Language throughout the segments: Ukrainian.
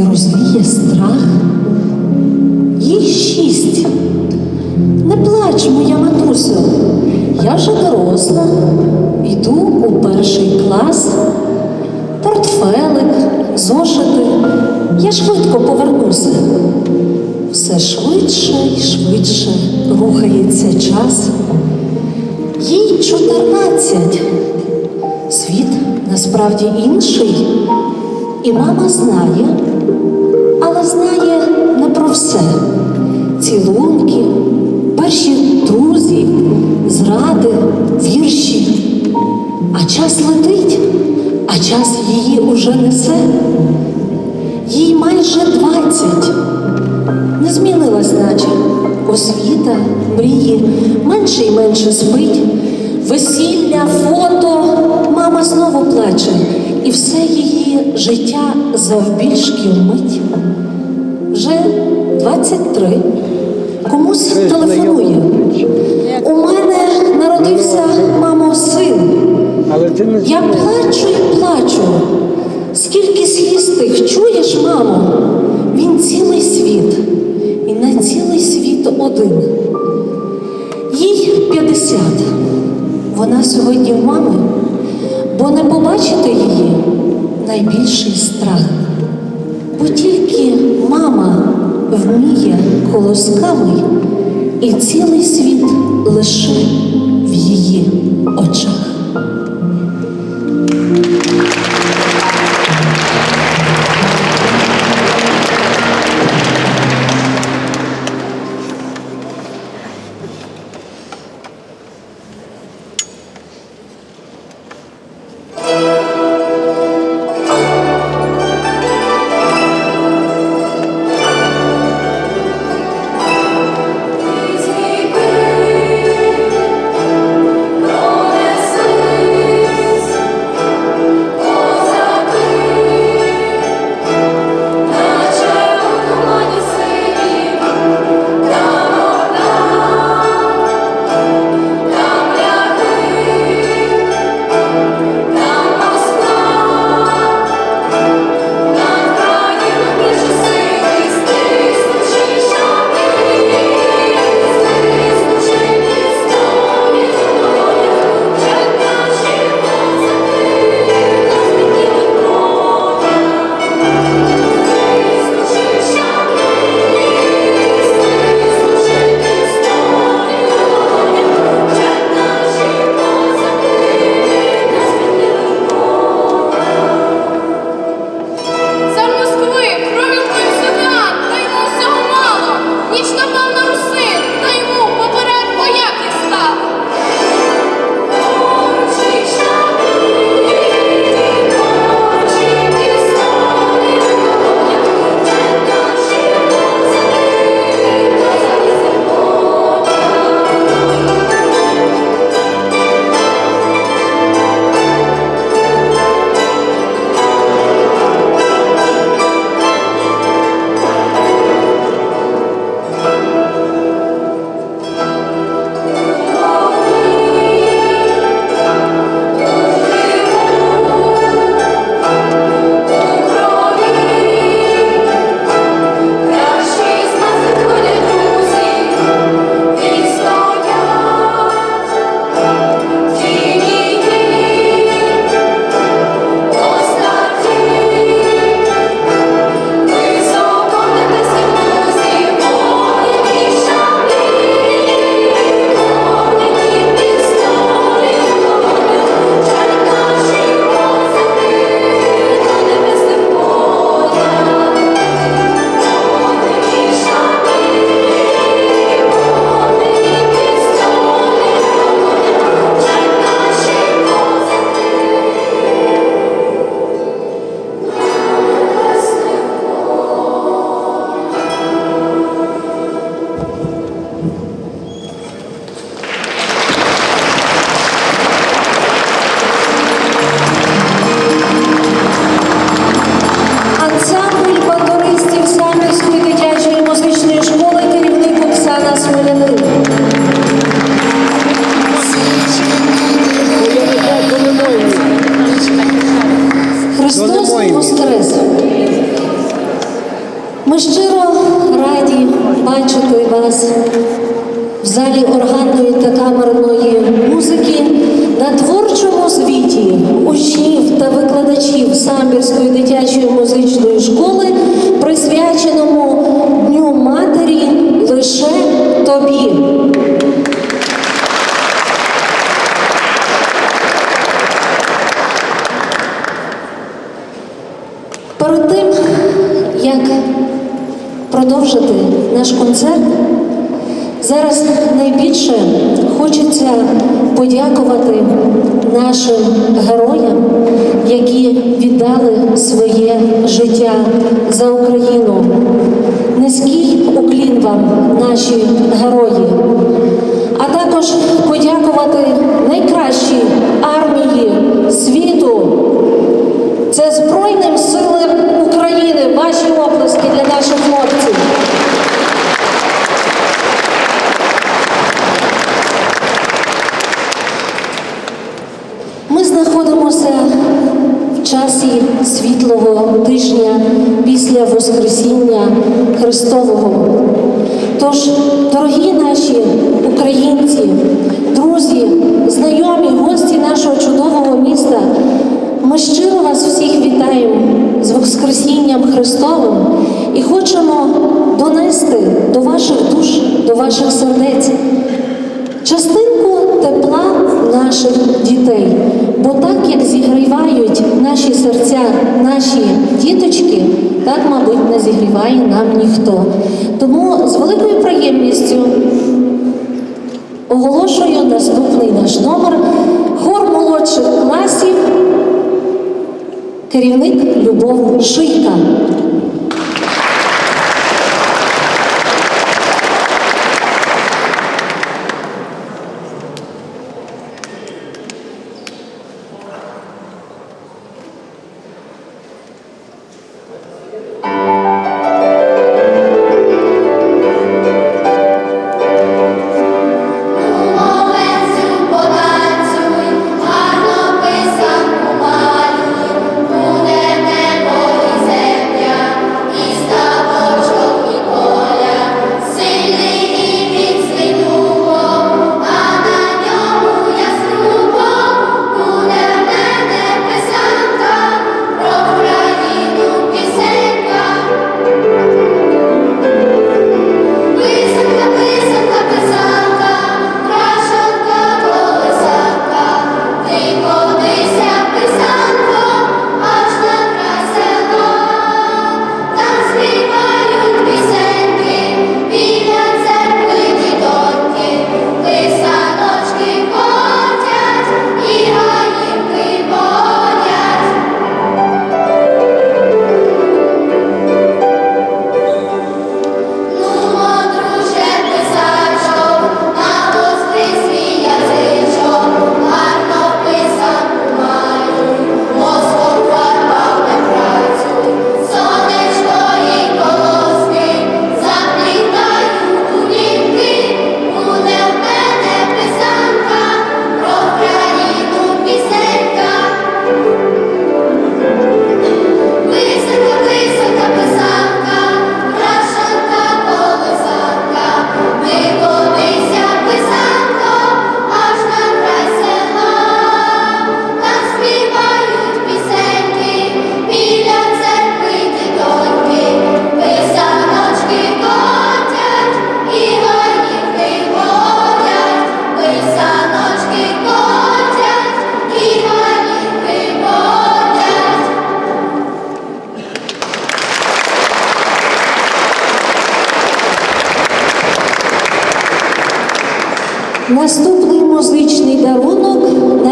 розвіє страх. Їй шість. Не плач, моя матусю, я вже доросла, йду у перший клас. Портфелик, зошити, я швидко повернуся. Все швидше і швидше рухається час. Їй чотирнадцять. Світ насправді інший, і мама знає, знає не про все. Цілунки, перші друзі, зради, вірші. А час летить, а час її уже несе. Їй майже двадцять. Не змінилась, наче освіта, мрії, менше й менше спить. Весілля, фото, мама знову плаче, і все її життя завбільшки вмить. Вже 23. Комусь телефонує. У мене народився, мамо, син. Я плачу і плачу. Скільки сліз тих чуєш, мамо? Він цілий світ, і на цілий світ один. Їй 50. Вона сьогодні в мами, бо не побачити її найбільший страх. Бо тільки мама вміє колоскавий, і цілий світ лише в її очах. Ми щиро раді бачити вас в залі органної та камерної музики на творчому звіті учнів та викладачів Самбірської дитячої музичної школи, присвяченому Перед тим, як продовжити наш концерт, зараз найбільше хочеться подякувати нашим героям, які віддали своє життя за Україну. Низький уклін вам, наші герої, а також подякувати найкращій українці, друзі, знайомі, гості нашого чудового міста, ми щиро вас всіх вітаємо з Воскресінням Христовим і хочемо донести до ваших душ, до ваших сердець частинку тепла наших дітей. Бо так як зігрівають наші серця, наші діточки, так, мабуть, не зігріває нам ніхто. Тому наш номер хор молодших класів, керівник Любов Шийка.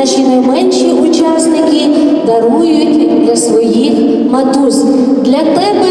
Наші найменші учасники дарують для своїх матусь. Для тебе